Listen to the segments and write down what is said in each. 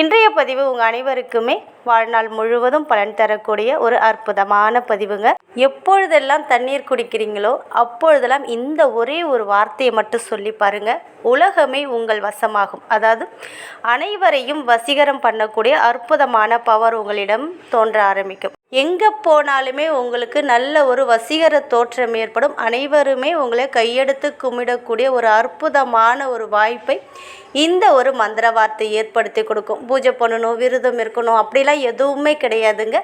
இன்றைய பதிவு உங்கள் அனைவருக்குமே வாழ்நாள் முழுவதும் பலன் தரக்கூடிய ஒரு அற்புதமான பதிவுங்க. எப்பொழுதெல்லாம் தண்ணீர் குடிக்கிறீங்களோ அப்பொழுதெல்லாம் இந்த ஒரே ஒரு வார்த்தையை மட்டும் சொல்லி பாருங்க. உலகமே உங்கள் வசமாகும். அதாவது அனைவரையும் வசீகரம் பண்ணக்கூடிய அற்புதமான பவர் உங்களிடம் தோன்ற ஆரம்பிக்கும். எங்கே போனாலுமே உங்களுக்கு நல்ல ஒரு வசீகர தோற்றம் ஏற்படும். அனைவருமே உங்களை கையெடுத்து கும்பிடக்கூடிய ஒரு அற்புதமான ஒரு வாய்ப்பை இந்த ஒரு மந்திர வார்த்தை ஏற்படுத்தி கொடுக்கும். பூஜை பண்ணணும் விரதம் இருக்கணும் அப்படிலாம் எதுவுமே கிடையாதுங்க.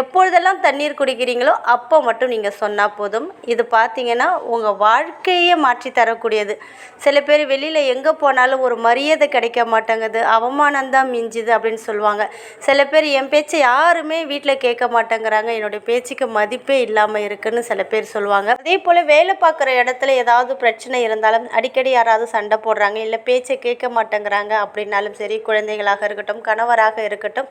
எப்பொழுதெல்லாம் தண்ணீர் குடிக்கிறீங்களோ அப்போ மட்டும் நீங்கள் சொன்னால் போதும். இது பார்த்தீங்கன்னா உங்கள் வாழ்க்கையே மாற்றி தரக்கூடியது. சில பேர் வெளியில் எங்கே போனாலும் ஒரு மரியாதை கிடைக்க மாட்டேங்குது. அவமானம்தான் மிஞ்சுது அப்படின்னு சொல்லுவாங்க. சில பேர் என் பேச்சை யாருமே வீட்டில் கேட்க மாட்டேங்கிறாங்க. என்னுடைய பேச்சுக்கு மதிப்பே இல்லாமல் இருக்குன்னு சில பேர் சொல்லுவாங்க. அதே போல் வேலை பார்க்குற இடத்துல ஏதாவது பிரச்சனை இருந்தாலும் அடிக்கடி யாராவது சண்டை போடுறாங்க. இல்லை பேச்சை கேட்க மாட்டேங்கிறாங்க. அப்படின்னாலும் சரி குழந்தைகளாக இருக்கட்டும் கணவராக இருக்கட்டும்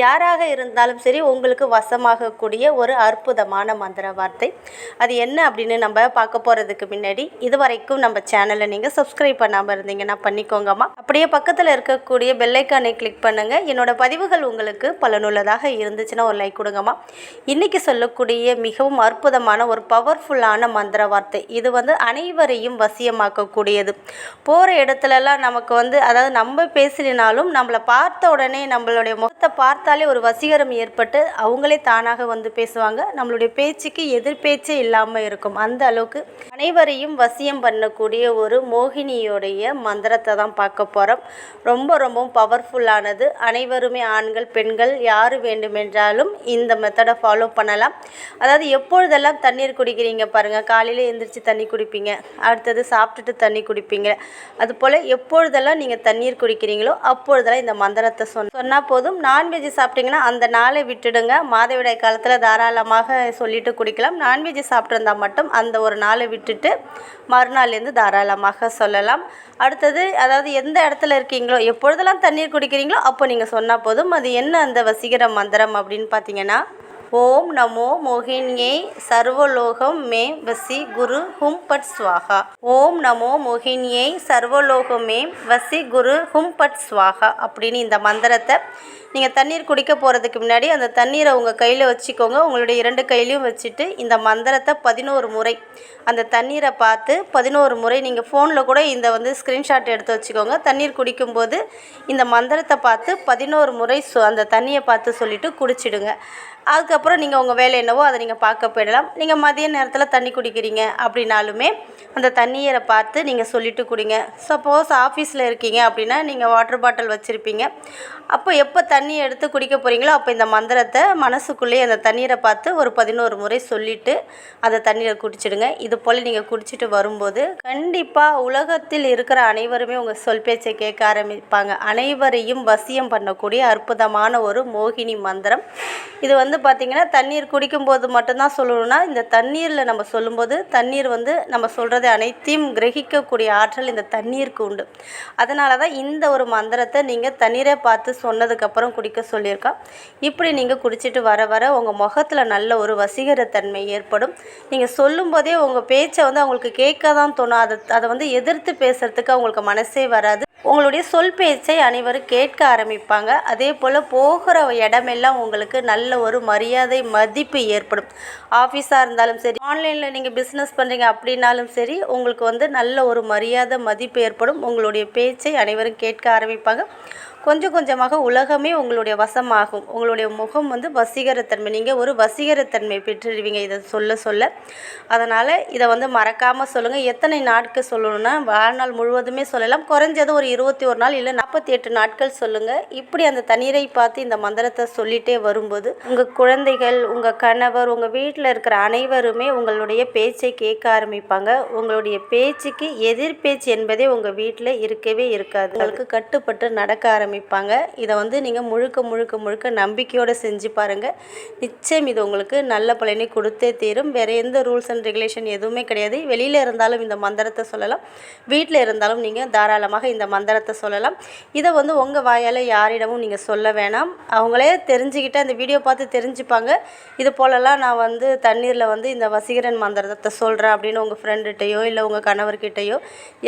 யாராக இருந்தாலும் சரி உங்களுக்கு வசமாகக்கூடிய ஒரு அற்புதமான மந்திர வார்த்தை. அது என்ன அப்படின்னு நம்ம பார்க்க போகிறதுக்கு முன்னாடி இது வரைக்கும் நம்ம சேனலை நீங்கள் சப்ஸ்கிரைப் பண்ணாமல் இருந்தீங்கன்னா பண்ணிக்கோங்கம்மா. அப்படியே பக்கத்தில் இருக்கக்கூடிய பெல்லைக்கானை கிளிக் பண்ணுங்கள் என்னோட பதிவுகள் உங்களுக்கு பலனுள்ளதாக இருந்துச்சுன்னா ஒரு லைக் கொடுங்கம்மா. இன்றைக்கி சொல்லக்கூடிய மிகவும் அற்புதமான ஒரு பவர்ஃபுல்லான மந்திர வார்த்தை. இது வந்து அனைவரையும் வசியமாக்கக்கூடியது. போகிற இடத்துலலாம் நமக்கு வந்து அதாவது நம்ம பேசினாலும் நம்மளை பார்த்த உடனே நம்மளுடைய முகத்தை பார்த்தாலே ஒரு வசீகரம் ஏற்பட்டு அவங்களே தானாக வந்து பேசுவாங்க. நம்மளுடைய பேச்சுக்கு எதிர்பேச்சே இல்லாமல் இருக்கும். அந்த அளவுக்கு அனைவரையும் வசியம் பண்ணக்கூடிய ஒரு மோகினியோடைய மந்திரத்தை தான் பார்க்க போகிறோம் ரொம்ப ரொம்பவும் பவர்ஃபுல்லானது அனைவருமே ஆண்கள் பெண்கள் யார் வேண்டுமென்றாலும் இந்த மெத்தடை ஃபாலோ பண்ணலாம். அதாவது எப்பொழுதெல்லாம் தண்ணீர் குடிக்கிறீங்க பாருங்கள் காலையில் எழுந்திரிச்சு தண்ணி குடிப்பீங்க. அடுத்தது சாப்பிட்டுட்டு தண்ணி குடிப்பீங்க. அதுபோல் எப்பொழுதெல்லாம் நீங்கள் தண்ணீர் குடிக்கிறீங்களோ அப்பொழுதெல்லாம் இந்த மந்திரத்தை சொன்ன சொன்னால் போதும். நான்வெஜ் சாப்பிட்டீங்கன்னா அந்த நாளை விட்டுடுங்க. மாதவிடாய் காலத்தில் தாராளமாக சொல்லிட்டு குடிக்கலாம். நான்வெஜ் சாப்பிட்ருந்தா மட்டும் அந்த ஒரு நாளை விட்டுட்டு மறுநாள்லேருந்து தாராளமாக சொல்லலாம். அடுத்தது அதாவது எந்த இடத்துல இருக்கீங்களோ எப்பொழுதெல்லாம் தண்ணீர் குடிக்கிறீங்களோ அப்போ நீங்கள் சொன்னால் போதும். அது என்ன அந்த வசீகர மந்திரம் அப்படின்னு பார்த்தீங்கன்னா ஓம் நமோ மோகினியை சர்வலோகம் மே வசி குரு ஹும் பட் ஸ்வாகா. ஓம் நமோ மோகினியை சர்வலோகம் மே வசி குரு ஹும் பட் ஸ்வாகா அப்படின்னு இந்த மந்திரத்தை நீங்கள் தண்ணீர் குடிக்க போகிறதுக்கு முன்னாடி அந்த தண்ணீரை உங்கள் கையில் வச்சுக்கோங்க. உங்களுடைய இரண்டு கையிலையும் வச்சுட்டு இந்த மந்திரத்தை பதினோரு முறை அந்த தண்ணீரை பார்த்து பதினோரு முறை நீங்கள் ஃபோனில் கூட இந்த வந்து ஸ்க்ரீன்ஷாட் எடுத்து வச்சுக்கோங்க. தண்ணீர் குடிக்கும்போது இந்த மந்திரத்தை பார்த்து பதினோரு முறை சொ அந்த தண்ணியை பார்த்து சொல்லிவிட்டு குடிச்சிடுங்க. அதுக்கப்புறம் நீங்கள் உங்கள் வேலை என்னவோ அதை நீங்கள் பார்க்க போயிடலாம். நீங்கள் மதிய நேரத்தில் தண்ணி குடிக்கிறீங்க அப்படின்னாலுமே அந்த தண்ணீரை பார்த்து நீங்கள் சொல்லிட்டு குடிங்க. சப்போஸ் ஆஃபீஸில் இருக்கீங்க அப்படின்னா நீங்கள் வாட்டர் பாட்டில் வச்சுருப்பீங்க. அப்போ எப்போ தண்ணி எடுத்து குடிக்க போகிறீங்களோ அப்போ இந்த மந்திரத்தை மனசுக்குள்ளேயே அந்த தண்ணீரை பார்த்து ஒரு பதினோரு முறை சொல்லிவிட்டு அந்த தண்ணீரை குடிச்சிடுங்க. இது போல் நீங்கள் குடிச்சிட்டு வரும்போது கண்டிப்பாக உலகத்தில் இருக்கிற அனைவருமே உங்கள் சொல் பேச்சை கேட்க ஆரம்பிப்பாங்க. அனைவரையும் வசியம் பண்ணக்கூடிய அற்புதமான ஒரு மோகினி மந்திரம். இது வந்து பார்த்திங்கன்னா தண்ணீர் குடிக்கும்போது மட்டும்தான் சொல்லணும்னா இந்த தண்ணீரில் நம்ம சொல்லும்போது தண்ணீர் வந்து நம்ம சொல்கிறத அனைத்தையும் கிரகிக்கக்கூடிய ஆற்றல் இந்த தண்ணீருக்கு உண்டு. அதனால தான் இந்த ஒரு மந்திரத்தை நீங்கள் தண்ணீரை பார்த்து சொன்னதுக்கப்புறம் குடிக்க சொல்லியிருக்கோம். இப்படி நீங்கள் குடிச்சிட்டு வர வர உங்கள் முகத்தில் நல்ல ஒரு வசீகரத்தன்மை ஏற்படும். நீங்கள் சொல்லும்போதே உங்கள் பேச்சை வந்து அவங்களுக்கு கேட்க தான் தோணும். அதை அதை வந்து எதிர்த்து பேசுகிறதுக்கு அவங்களுக்கு மனசே வராது. உங்களுடைய சொல் பேச்சை அனைவரும் கேட்க ஆரம்பிப்பாங்க. அதே போல் போகிற இடமெல்லாம் உங்களுக்கு நல்ல ஒரு மரியாதை மதிப்பு ஏற்படும். ஆஃபீஸாக இருந்தாலும் சரி ஆன்லைனில் நீங்கள் பிஸ்னஸ் பண்ணுறீங்க அப்படின்னாலும் சரி உங்களுக்கு வந்து நல்ல ஒரு மரியாதை மதிப்பு ஏற்படும். உங்களுடைய பேச்சை அனைவரும் கேட்க ஆரம்பிப்பாங்க. கொஞ்சம் கொஞ்சமாக உலகமே உங்களுடைய வசமாகும். உங்களுடைய முகம் வந்து வசீகரத்தன்மை. நீங்கள் ஒரு வசீகரத்தன்மை பெற்றுடுவீங்க இதை சொல்ல சொல்ல. அதனால் இதை வந்து மறக்காமல் சொல்லுங்கள் எத்தனை நாட்கள் சொல்லணும்னா வாழ்நாள் முழுவதுமே சொல்லலாம். குறைஞ்சது ஒரு இருபத்தி ஒரு நாள் இல்லை நாற்பத்தி எட்டு நாட்கள் சொல்லுங்கள் இப்படி அந்த தண்ணீரை பார்த்து இந்த மந்திரத்தை சொல்லிகிட்டே வரும்போது உங்கள் குழந்தைகள் உங்கள் கணவர் உங்கள் வீட்டில் இருக்கிற அனைவருமே உங்களுடைய பேச்சை கேட்க ஆரம்பிப்பாங்க. உங்களுடைய பேச்சுக்கு எதிர்பேச்சு என்பதே உங்கள் வீட்டில் இருக்கவே இருக்காது. உங்களுக்கு கட்டுப்பட்டு நடக்க ஆரம்பி ஆரம்பிப்பாங்க. இதை வந்து நீங்கள் முழுக்க முழுக்க முழுக்க நம்பிக்கையோடு செஞ்சு பாருங்கள் நிச்சயம் இது உங்களுக்கு நல்ல பலனை கொடுத்தே தீரும். வேறு எந்த ரூல்ஸ் அண்ட் ரெகுலேஷன் எதுவுமே கிடையாது. வெளியில் இருந்தாலும் இந்த மந்திரத்தை சொல்லலாம். வீட்டில் இருந்தாலும் நீங்கள் தாராளமாக இந்த மந்திரத்தை சொல்லலாம். இதை வந்து உங்கள் வாயால் யாரிடமும் நீங்கள் சொல்ல வேணாம். அவங்களே தெரிஞ்சுக்கிட்டு அந்த வீடியோ பார்த்து தெரிஞ்சுப்பாங்க. இது போலலாம் நான் வந்து தண்ணீரில் வந்து இந்த வசீகரன் மந்திரத்தை சொல்கிறேன் அப்படின்னு உங்கள் ஃப்ரெண்டுகிட்டையோ இல்லை உங்கள் கணவர்கிட்டையோ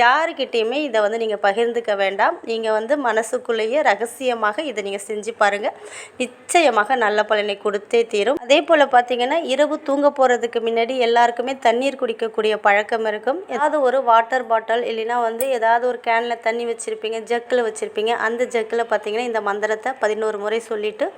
யாருக்கிட்டேயுமே இதை வந்து நீங்கள் பகிர்ந்துக்க வேண்டாம். நீங்கள் வந்து மனசுக்குள்ளேயே ரகசியமாக இதை நீங்கள் செஞ்சு பாருங்கள் நிச்சயமாக நல்ல பலனை கொடுத்தே தீரும். அதே போல் பார்த்தீங்கன்னா இரவு தூங்க போகிறதுக்கு முன்னாடி எல்லாருக்குமே தண்ணீர் குடிக்கக்கூடிய பழக்கம் இருக்கும். ஏதாவது ஒரு வாட்டர் பாட்டில் இல்லைன்னா வந்து ஏதாவது ஒரு கேனில் தண்ணி வச்சுருப்பீங்க ஜக்கில் வச்சுருப்பீங்க அந்த ஜக்கில் பார்த்தீங்கன்னா இந்த மந்திரத்தை பதினோரு முறை சொல்லிவிட்டு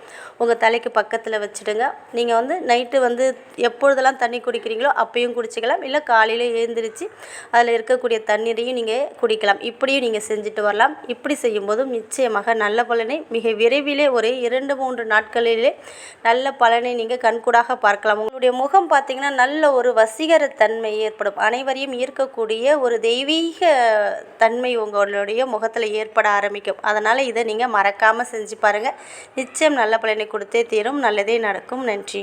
உங்கள் தலைக்கு பக்கத்தில் வச்சுடுங்க. நீங்கள் வந்து நைட்டு வந்து எப்பொழுதெல்லாம் தண்ணி குடிக்கிறீங்களோ அப்பயும் குடிச்சிக்கலாம். இல்லை காலையில் எழுந்திரிச்சு அதில் இருக்கக்கூடிய தண்ணீரையும் நீங்கள் குடிக்கலாம். இப்படியும் நீங்கள் செஞ்சுட்டு வரலாம். இப்படி செய்யும்போதும் நிச்சயமாக நல்ல பலனை மிக விரைவிலே ஒரு இரண்டு மூன்று நாட்களிலே நல்ல பலனை நீங்கள் கண்கூடாக பார்க்கலாம். உங்களுடைய முகம் பார்த்தீங்கன்னா நல்ல ஒரு வசீகர தன்மை ஏற்படும். அனைவரையும் ஈர்க்கக்கூடிய ஒரு தெய்வீக தன்மை உங்களுடைய முகத்தில் ஏற்பட ஆரம்பிக்கும். அதனால் இதை நீங்கள் மறக்காமல் செஞ்சு பாருங்கள் நிச்சயம் நல்ல பலனை கொடுத்தே தீரும். நல்லதே நடக்கும். நன்றி.